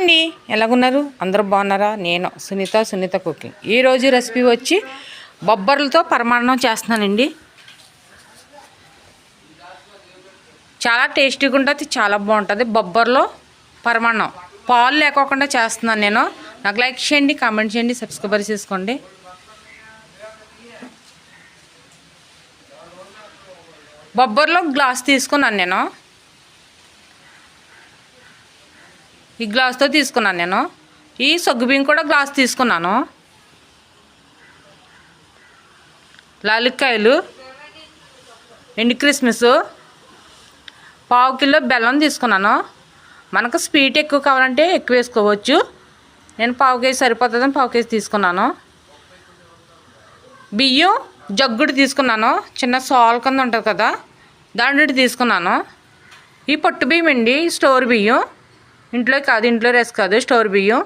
అండి ఎలాగున్నారు? అందరూ బాగున్నారా? నేను సునీత సునీత కుకింగ్. ఈరోజు రెసిపీ వచ్చి బొబ్బర్లతో పరమాన్నం చేస్తున్నానండి. చాలా టేస్టీగా ఉంటుంది చాలా బాగుంటుంది. బొబ్బర్లో పరమాన్నం. పాలు లేకోకుండా చేస్తున్నాను నేను. నాకు లైక్ చేయండి కామెంట్ చేయండి సబ్స్క్రైబర్ చేసుకోండి. బొబ్బర్లో గ్లాస్ తీసుకున్నాను నేను. ఈ గ్లాస్తో తీసుకున్నాను నేను. ఈ సగ్గుబియ్యం కూడా గ్లాస్ తీసుకున్నాను. లాలిక్కాయలు ఎండి క్రిస్మస్ పావు కిలో బెల్లం తీసుకున్నాను. మనకు స్వీట్ ఎక్కువ కావాలంటే ఎక్కువ వేసుకోవచ్చు. నేను పావు కేజీ సరిపోతుందని పావు కేజీ తీసుకున్నాను. బియ్యం జగ్గుడు తీసుకున్నాను. చిన్న సాల్ కింద ఉంటుంది కదా దాని తీసుకున్నాను. ఈ పొట్టు బియ్యం అండి స్టోర్ బియ్యం. ఇంట్లో కాదు ఇంట్లో రెస్ కాదు స్టోర్ బియ్యం.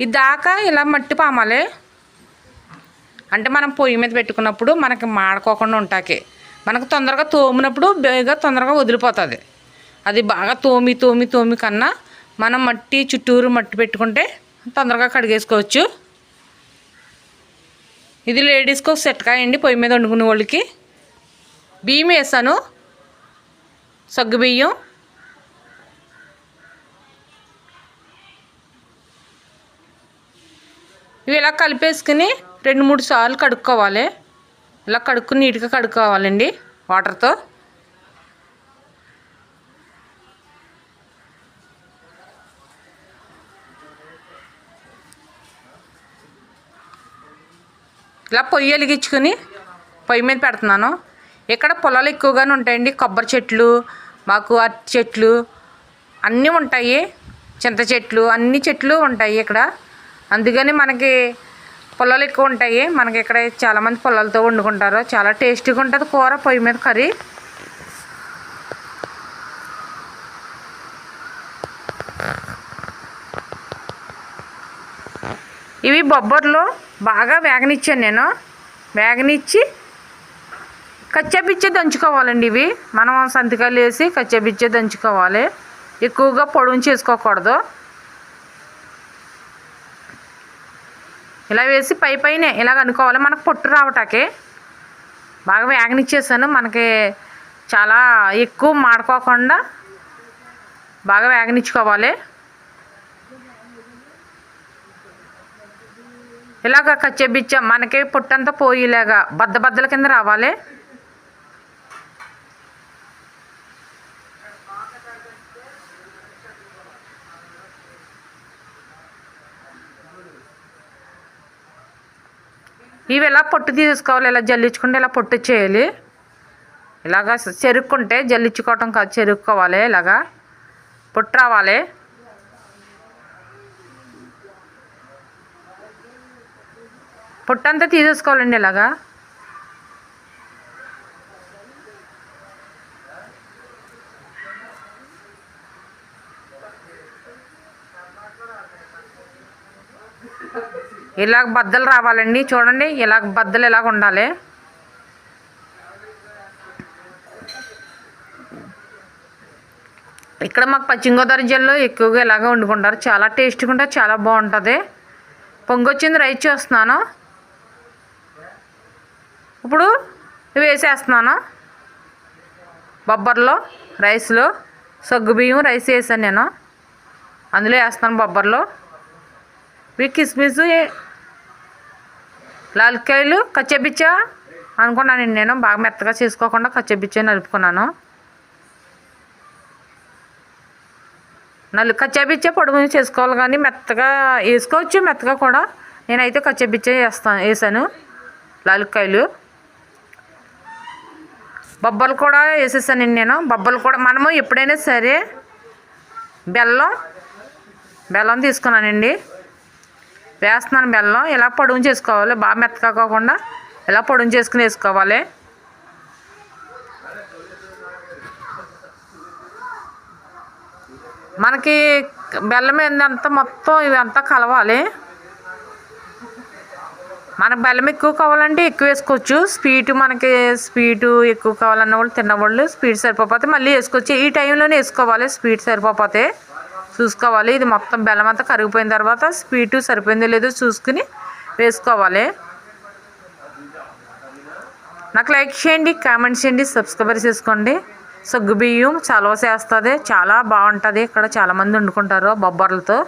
ఇది దాకా ఇలా మట్టి పామాలి. అంటే మనం పొయ్యి మీద పెట్టుకున్నప్పుడు మనకి మాడుకోకుండా ఉంటాకే. మనకు తొందరగా తోమినప్పుడు బేగా తొందరగా వదిలిపోతుంది. అది బాగా తోమి తోమి తోమి కన్నా మనం మట్టి చుట్టూరు మట్టి పెట్టుకుంటే తొందరగా కడిగేసుకోవచ్చు. ఇది లేడీస్కి ఒక సెట్కాయ అండి పొయ్యి మీద వండుకునే వాళ్ళకి. బియ్యం వేసాను. సగ్గు బియ్యం. ఇవి ఇలా కలిపేసుకుని రెండు మూడు సార్లు కడుక్కోవాలి. ఇలా కడుక్కుని నీట్గా కడుక్కోవాలండి వాటర్తో. ఇలా పొయ్యి వెలిగించుకొని పొయ్యి మీద పెడుతున్నాను. ఇక్కడ పొలాలు ఎక్కువగానే ఉంటాయండి. కొబ్బరి చెట్లు మాకు అరటి చెట్లు అన్నీ ఉంటాయి. చింత చెట్లు అన్ని చెట్లు ఉంటాయి ఇక్కడ. అందుకని మనకి పొలాలు ఎక్కువ ఉంటాయి. మనకి ఇక్కడ చాలామంది పొలాలతో వండుకుంటారు. చాలా టేస్టీగా ఉంటుంది కూర పొయ్యి మీద కర్రీ. ఇవి బొబ్బర్లు బాగా వేగనిచ్చాను నేను. వేగనిచ్చి కచ్చాపిచ్చే దంచుకోవాలండి ఇవి. మనం సంతకాలు వేసి కచ్చాపిచ్చే దంచుకోవాలి. ఎక్కువగా పొడవు చేసుకోకూడదు. ఇలా వేసి పై పైన ఇలాగ అనుకోవాలి. మనకు పొట్టు రావటానికి బాగా వేగనిచ్చేసాను. మనకి చాలా ఎక్కువ మాడుకోకుండా బాగా వేగనిచ్చుకోవాలి. ఇలాగ కచ్చెబిచ్చ మనకి పొట్టంతా పోయేలాగా బద్ద బద్దల కింద రావాలి. ఇవి ఎలా పొట్టు తీసుకోవాలి ఇలా జల్లించుకుంటే ఇలా పొట్టు చేయాలి? ఇలాగా చెరుక్కుంటే జల్లించుకోవటం కాదు చెరుక్కోవాలి. ఇలాగా పొట్టు రావాలి. పొట్టంతా తీసేసుకోవాలండి ఇలాగా. ఇలాగ బద్దలు రావాలండి. చూడండి ఇలాగ బద్దలు ఇలాగ ఉండాలి. ఇక్కడ మాకు పశ్చిమ గోదావరి జిల్లాలో ఎక్కువగా ఇలాగే వండుకుంటారు. చాలా టేస్ట్గా ఉంటుంది చాలా బాగుంటుంది. పొంగొచ్చింది రైస్ చేస్తున్నాను. ఇప్పుడు వేసేస్తున్నాను. బొబ్బర్లో రైస్లో సగ్గు బియ్యం రైస్ వేసాను నేను. అందులో వేస్తాను బొబ్బర్లో. ఇవి కిస్మిస్ లాలికాయలు కచ్చబిచ్చా అనుకున్నానండి నేను బాగా మెత్తగా చేసుకోకుండా కచ్చబిచ్చా నలుపుకున్నాను. నలు కచ్చబిచ్చే పొడుగు చేసుకోవాలి కానీ మెత్తగా వేసుకోవచ్చు మెత్తగా కూడా. నేనైతే కచ్చబిచ్చే వేస్తాను వేసాను లాలికాయలు. బొబ్బలు కూడా వేసేసానండి నేను. బొబ్బలు కూడా మనము ఎప్పుడైనా సరే బెల్లం బెల్లం తీసుకున్నానండి. వేస్తున్నాను బెల్లం. ఇలా పొడుగు చేసుకోవాలి? బాగా మెత్తగా కాకుండా ఇలా పొడుగు చేసుకుని వేసుకోవాలి? మనకి బెల్లం ఏంటంతా మొత్తం ఇవంతా కలవాలి. మన బెల్లం ఎక్కువ కావాలంటే ఎక్కువ వేసుకోవచ్చు. స్వీట్ మనకి స్వీటు ఎక్కువ కావాలన్న వాళ్ళు తిన్నవాళ్ళు స్వీట్ సరిపోతే మళ్ళీ వేసుకోవచ్చు. ఈ టైంలోనే వేసుకోవాలి స్వీట్ సరిపోతే. చూసుకోవాలి. ఇది మొత్తం బెల్లం అంతా కరిగిపోయిన తర్వాత స్వీటు సరిపోయిందో లేదో చూసుకుని వేసుకోవాలి. నాకు లైక్ చేయండి కామెంట్ చేయండి సబ్స్క్రైబర్ చేసుకోండి. సగ్గు బియ్యం చలవ చేస్తుంది. చాలా బాగుంటుంది. ఇక్కడ చాలామంది వండుకుంటారు బొబ్బర్లతో.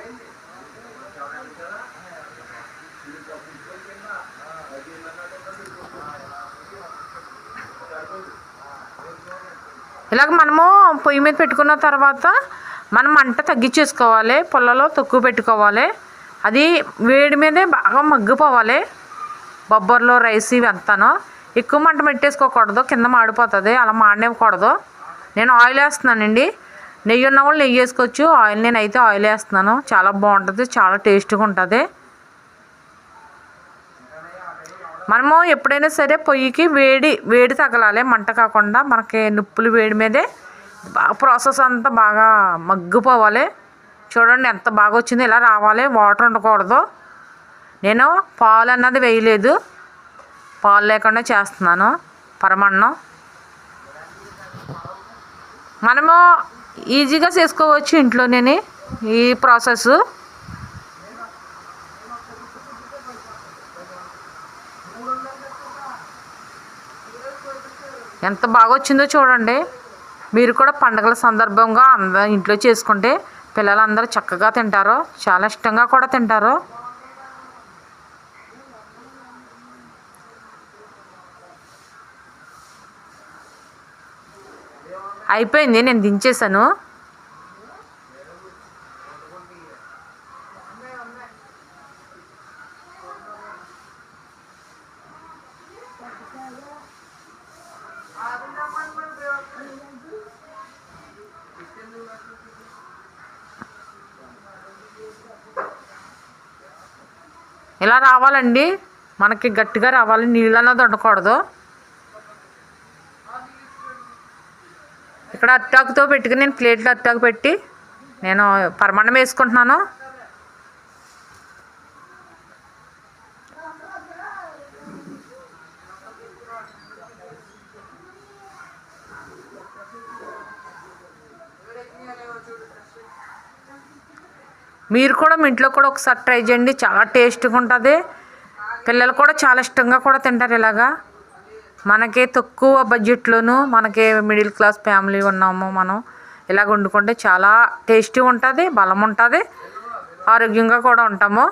ఇలాగ మనము పొయ్యి మీద పెట్టుకున్న తర్వాత మనం మంట తగ్గించేసుకోవాలి పుల్లలో తక్కువ పెట్టుకోవాలి. అది వేడి మీదే బాగా మగ్గిపోవాలి. బొబ్బర్లో రైస్ ఇవి అంతాను. ఎక్కువ మంట పెట్టేసుకోకూడదు కింద మాడిపోతుంది అలా మాడనివ్వకూడదు. నేను ఆయిల్ వేస్తున్నానండి. నెయ్యి ఉన్న వాళ్ళు నెయ్యి వేసుకోవచ్చు. ఆయిల్ నేను అయితే ఆయిల్ వేస్తున్నాను. చాలా బాగుంటుంది చాలా టేస్ట్గా ఉంటుంది. మనము ఎప్పుడైనా సరే పొయ్యికి వేడి వేడి తగలాలి. మంట కాకుండా మనకి నిప్పులు వేడి మీదే ప్రాసెస్ అంతా బాగా మగ్గిపోవాలి. చూడండి ఎంత బాగా వచ్చిందో ఇలా రావాలి. వాటర్ ఉండకూడదు. నేను పాలు అన్నది వేయలేదు. పాలు లేకుండా చేస్తున్నాను. పరమాన్నం. మనము ఈజీగా చేసుకోవచ్చు ఇంట్లోనే ఈ ప్రాసెస్ ఎంత బాగా వచ్చిందో చూడండి. మీరు కూడా పండగల సందర్భంగా అంద ఇంట్లో చేసుకుంటే పిల్లలందరూ చక్కగా తింటారు. చాలా ఇష్టంగా కూడా తింటారు. అయిపోయింది నేను దించేసాను ఇలా రావాలండి. మనకి గట్టిగా రావాలి. నీళ్ళు అన్నది ఉండకూడదు ఇక్కడ అట్టాకుతో పెట్టుకుని నేను ప్లేట్లో అట్టాకు పెట్టి నేను పరమాన్నం వేసుకుంటున్నాను. మీరు కూడా మీ ఇంట్లో కూడా ఒకసారి ట్రై చేయండి. చాలా టేస్ట్గా ఉంటుంది. పిల్లలు కూడా చాలా ఇష్టంగా కూడా తింటారు ఇలాగా. మనకి తక్కువ బడ్జెట్లోను మనకి మిడిల్ క్లాస్ ఫ్యామిలీ ఉన్నాము మనం. ఇలాగ వండుకుంటే చాలా టేస్టీ ఉంటుంది బలం ఉంటుంది ఆరోగ్యంగా కూడా ఉంటాము.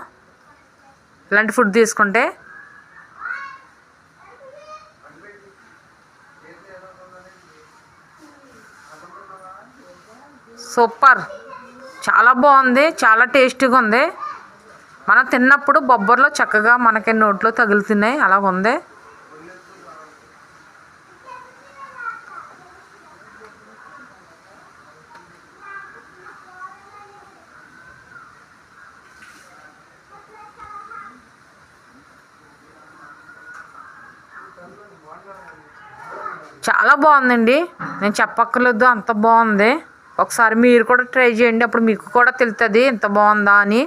ఇలాంటి ఫుడ్ తీసుకుంటే సూపర్. చాలా బాగుంది చాలా టేస్టీగా ఉంది. మనం తిన్నప్పుడు బొబ్బర్లో చక్కగా మనకి నోట్లో తగులుతున్నాయి అలా ఉంది. చాలా బాగుందండి. నేను చెప్పక్కర్లేదు అంత బాగుంది. ఒకసారి మీరు కూడా ట్రై చేయండి. అప్పుడు మీకు కూడా తెలుస్తుంది ఎంత బాగుందా అని.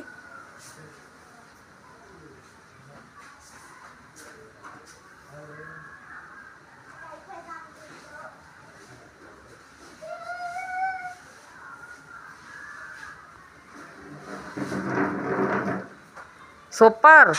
సూపర్.